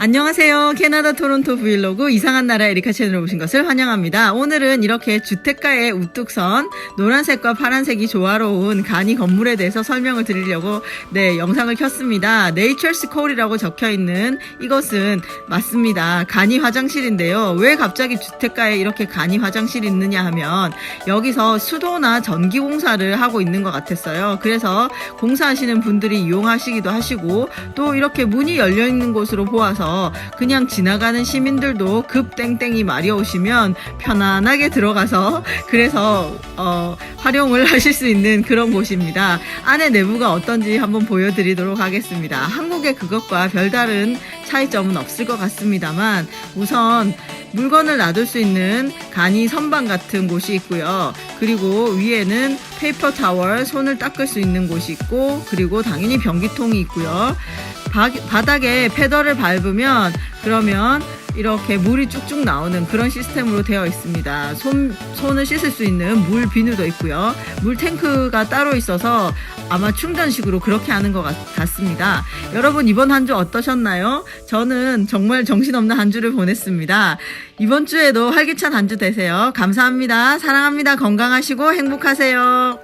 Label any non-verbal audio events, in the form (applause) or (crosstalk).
안녕하세요. 캐나다 토론토 브이로그 이상한 나라 에리카 채널에 오신 것을 환영합니다. 오늘은 이렇게 주택가의 우뚝 선 노란색과 파란색이 조화로운 간이 건물에 대해서 설명을 드리려고 네, 영상을 켰습니다. 네이처스 콜이라고 적혀 있는 이것은 맞습니다. 간이 화장실인데요. 왜 갑자기 주택가에 이렇게 간이 화장실이 있느냐 하면 여기서 수도나 전기 공사를 하고 있는 것 같았어요. 그래서 공사하시는 분들이 이용하시기도 하시고 또 이렇게 문이 열려 있는 곳으로 보아서 그냥 지나가는 시민들도 급 땡땡이 마려우시면 편안하게 들어가서 그래서 어, 활용을 (laughs) 하실 수 있는 그런 곳입니다. 안에 내부가 어떤지 한번 보여드리도록 하겠습니다. 한국의 그것과 별다른 차이점은 없을 것 같습니다만 우선 물건을 놔둘 수 있는 간이 선반 같은 곳이 있고요. 그리고 위에는 페이퍼 타월 손을 닦을 수 있는 곳이 있고 그리고 당연히 변기통이 있고요. 바, 바닥에 페달을 밟으면 그러면 이렇게 물이 쭉쭉 나오는 그런 시스템으로 되어 있습니다. 손, 손을 씻을 수 있는 물 비누도 있고요. 물 탱크가 따로 있어서 아마 충전식으로 그렇게 하는 것 같, 같습니다. 여러분 이번 한 주 어떠셨나요? 저는 정말 정신없는 한 주를 보냈습니다. 이번 주에도 활기찬 한 주 되세요. 감사합니다. 사랑합니다. 건강하시고 행복하세요.